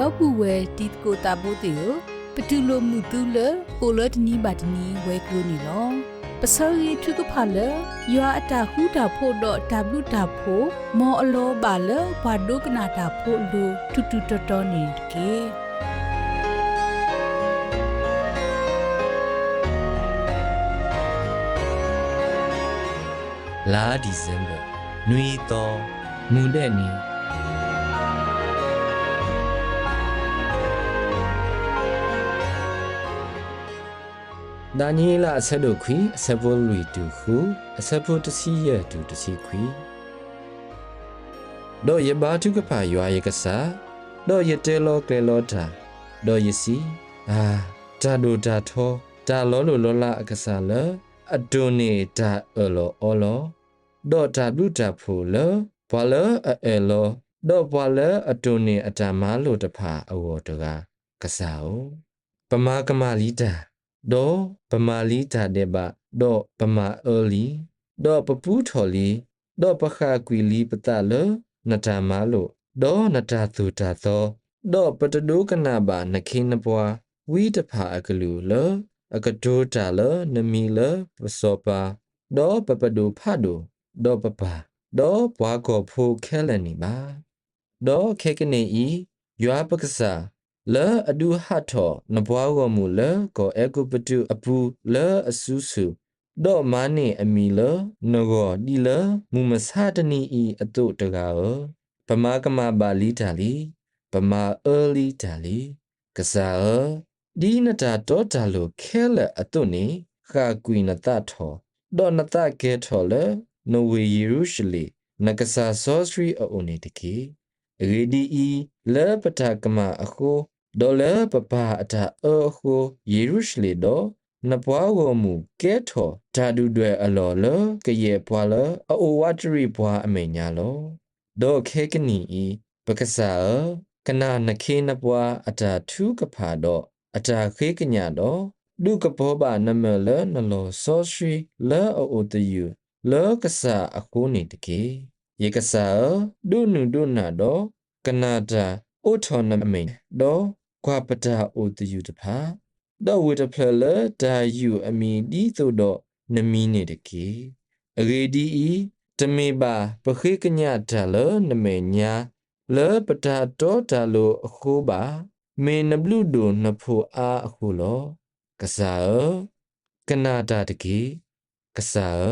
လောပုဝဲတီကိုတာပိုတေကိုပတူလိုမှုတူလကိုလတနီဘာတနီဝဲကလိုနီလောပစောရီထုကဖလယွာအတာဟူတာဖို့တော့ w တာဖို့မောအလောပါလဘာဒုကနာတာဖို့လူတူတူတော်တော်နေကေလာဒီဇင်ဘာနွေတော်မူတဲ့နေ ဒါနီလာအဆက်တို့ခွီအဆက်ဖို့လူတူခုအဆက်ဖို့တစီရတူတစီခွီတော့ရဘာတုကဖာရွာရကစားတော့ရတဲလောကလေလောတာတော့ရစီအာတာဒိုတာထောတာလောလိုလောလာအကစားလအဒိုနေတာအလောအလောတော့တာဘလူတာဖူလဘွာလအဲလောတော့ဘွာလအဒိုနေအတမလို့တဖာအဝတကကစား哦ပမာကမာလီတာ ဒေါ်ပမာလီတာတဲ့ဘဒေါ်ပမာအော်လီဒေါ်ပပူးထော်လီဒေါ်ပခါကွီလီပတလနတာမာလို့ဒေါ်နတာသူတာသောဒေါ်ပတဒိုကနာဘာနခိနပွားဝီတဖာအကလူလအကဒိုတာလနမီလပစောပါဒေါ်ပပဒိုဖတ်ဒိုဒေါ်ပပဒေါ်ဘွားကောဖိုခဲလနီပါဒေါ်ခေကနေဤယွာပက္ကစား le adu hatho nabwa go mu le ko eko patu apu le asusu do mane ami le nogo di le mu masa tani i atu taga o pama kama ba li ta li pama early ta li kasa o di na ta to ta lo khele atu ni kha kui na ta tho do na ta ke tho le no we yerushali nakasa sorcery o oni tiki ရေ ဒီအီလေပတာကမအခုဒေါ်လာပပအတာအခုယေရုရှလေတော့နပွားဝမူကဲထော်ဓာတုတွေအလော်လကရဲ့ပွာလအိုဝတ်ရီပွာအမေညာလောဒေါ်ခေကနီဤပကစားကနာနခေနပွာအတာထုကဖာတော့အတာခေကညာတော့ဒုကဘောဘာနမလနလောဆောရှိလောအိုတယူလောကစားအခုနေတကေ ယေကစားဒုနုဒုနာတော့ကနာတာအိုထော်နမိန်တော့ကွာပတာအိုတယူတဖာတော့ဝေတဖလဒါယူအမီဒီသို့တော့နမီနေတကေအရေဒီဤတမေပါပခေကညတာလနမေညာလေပတာတော့တာလိုအခုပါမေနဘလူဒိုနဖိုအားအခုလောကစားကနာတာတကေကစား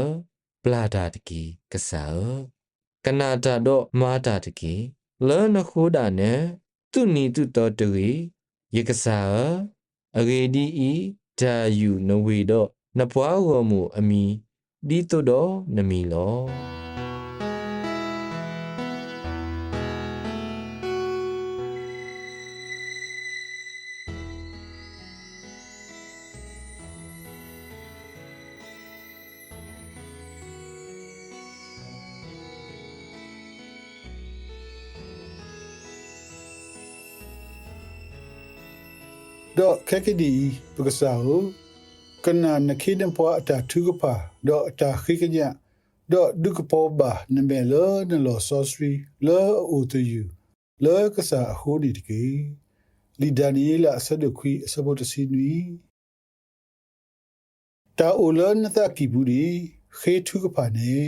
ပလာတာတကေကစား ကနာတာတော့မာတာတကေလဲနခိုးတာနဲ့သူနီသူတော်တူယေကစားအဂေဒီဤဒါယူနဝေတော့နပွားဝမှုအမီဒီတုတော်နမီလော တော့ခက်ကဒီပကစားဟုကနာနခိဒံပွားအတာထုကပါတော့အတာခိကညတော့ဒုကပေါ်ဘာနမေလနလောဆောစရီလောအိုတူယူလောကစားဟိုဒီတကေလီဒနီလာဆဒခွီဆဘတ်စီနွီတာအိုလနသကီဘူးဒီခေထုကပါနေ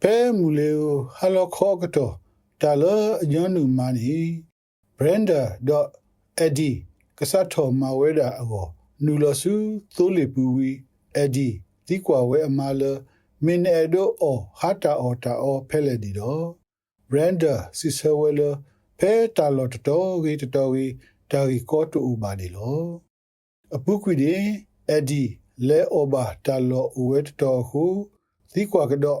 ဖဲမူလေဟလောခောကတော့တာလအညွန်းနူမာနီ brenda.eddie ကစားတော်မဝဲတာအောနူလဆူသိုးလေပူဝီ eddie ဒီကွာဝဲအမလမင်အဒိုအောဟာတာအောတာအောဖဲလေဒီတော့ brenda စီဆဝဲလဖဲတာလော်တတော်ဂီတတော်ဂီတာဂီကောတူဥပါဒီလောအပုကွီဒီ eddie လဲအောဘာတာလော်ဝဲတတော်ဟုဒီကွာကတော့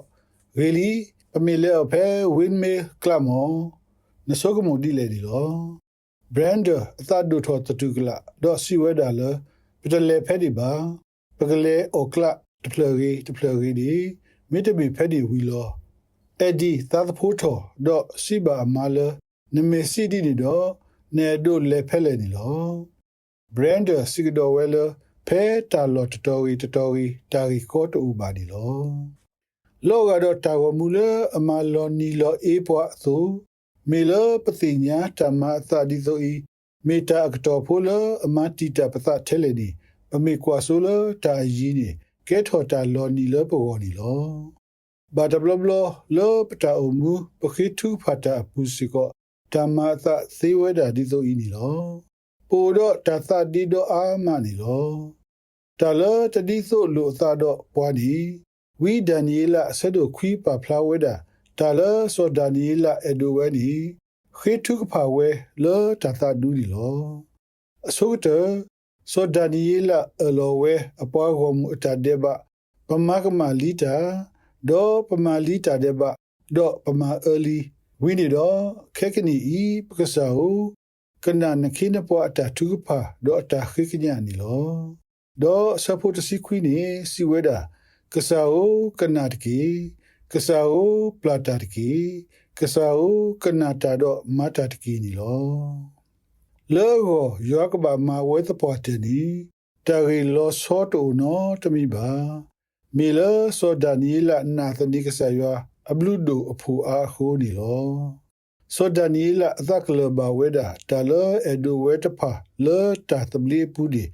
really အမေလဲဖဲဝင်းမေကလမောနစောကမူဒီလေဒီလော brander အသဒုထောတတုကလဒေါ်စီဝဲဒါလပတလေဖဲဒီပါပကလေအိုကလတဖလရီတဖလရီဒီမိတဘီဖဲဒီဝီလောအဒီသတ်ဖိုးထောဒေါ်စီဘာမာလနမေစီဒီဒီဒေါ်နေဒိုလေဖဲလေဒီလော brander စီကဒေါ်ဝဲလဖဲတာလော်တတော်ရီတတော်ရီတာရီကောတူပါဒီလောလောကတော့တာဝမူလအမလောနီလောအေးပွားသို့ မေလပတိညာဓမ္မသာဒီဆိုဤမေတ္တာအကတော်ဖိုလအမတိတပသထဲလေနီပမေကွာဆိုလတာယီနီကဲထော်တာလော်နီလပေါ်နီလောဘာဒဘလဘလလောပတာအမှုပခိထုဖတာပူစီကောဓမ္မသသေဝဒဒီဆိုဤနီလောပိုတော့တသဒီတော့အာမနီလောတလတဒီဆိုလိုသာတော့ပွားနီဝီဒန်နီလာဆဒိုခွီပါဖလာဝဒ တာလဆိုဒန်နီလာအဒိုဝဲနီခေထုကဖာဝဲလောတသဒူဒီလောအစိုးတဆိုဒန်နီလာအလောဝဲအပွားကောမူအတဒေဘပမကမလီတာဒေါ်ပမလီတာဒေဘဒေါ်ပမအလီဝီနီတော့ခေကနီဤပကဆာဟုကနနခိနပွားအတထုကဖာဒေါ်အတခိကညာနီလောဒေါ်ဆပ်တစီခွီနီစီဝဲတာကဆာဟုကနာတကီ ကဆာဟုပလာတာတကီကဆာဟုကနာတာတော့မတာတကီနီလောလောကိုယောကဘာမဝဲသပေါ်တနီတာရီလောဆောတိုနောတမိပါမီလာဆိုဒနီလာနာသနိကဆာယောအဘလူဒိုအဖူအားခိုးနီလောဆိုဒနီလာအသက်ကလဘဝဲတာတာလောအဒိုဝဲတဖာလောတာတဘလီပူဒီ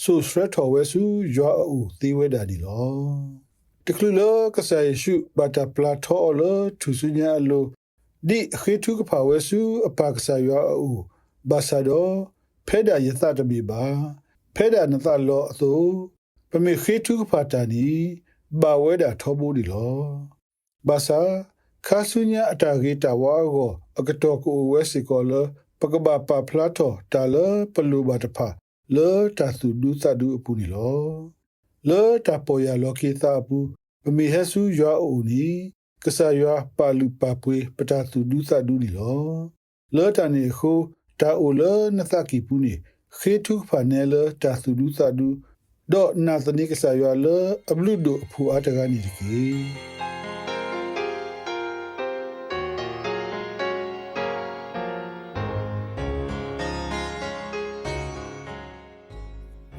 ဆူစရထောဝဲစုယောအူသီဝဲတာဒီလော တကလူလောကဆာယေရှုဘတာပလာထောလောသူစုညာလိုဒီခေထုကဖာဝဲစုအပါကဆာယောအူဘာဆာဒိုဖဲဒါယသတမီပါဖဲဒါနသလောအသူပမေခေထုကဖာတာနီဘာဝဲတာထောဘူးဒီလောဘာသာခါဆုညာအတာဂေတာဝါကိုအကတော်ကိုဝဲစီကောလပကဘာပါဖလာတောတာလပလူဘာတဖာလောတာစုဒုသဒုအပူနီလော လောတာပေါ်ရလောကေသာပူပမေဟဆုယောအိုနီကဆာယောပါလူပါပွေပတာစုဒုသဒုနီလောလောတာနေခိုတာအိုလနသကီပူနီခေထုဖာနဲလတာစုဒုသဒုဒေါနာသနိကဆာယောလအဘလူဒိုအဖူအတကနီတကေ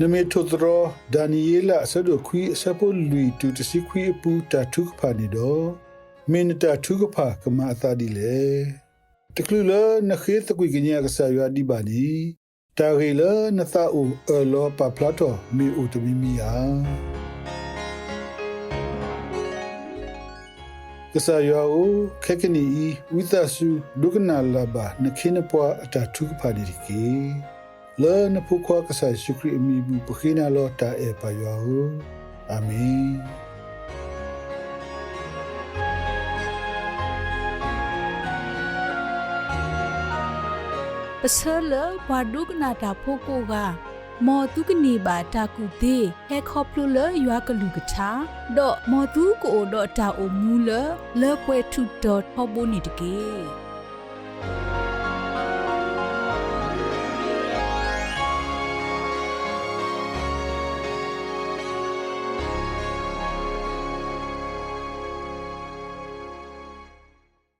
နမေထိုသရဒန်နီယေလာဆဒိုခွီဆပိုလူတူတစီခွီပူတာထုခဖာနီဒောမင်းတာထုခဖာကမအသာဒီလေတကလူလနခေသကွေကညာကဆာယဒီဘာနီတာရီလနသအူအလောပပလာတိုမီဥတမီမီယာကဆာယောခက်ကနီဝိသဆုဒုကနာလဘာနခိနပွားအတာထုခဖာဒီကီ လဲနဖုခွာကဆာရှုခရီအမီဘူးပခိနာလောတာအေပါယောအာမင်ပစလဘာဒုကနာတာဖိုကိုကမော်တုကနေပါတာကူသေးဟဲခေါပလူလရွာကလူကချာဒေါ်မော်တုကိုဒေါ်တာအိုမူလလဲပွဲထုဒေါ်ဟောဘိုနီတကေ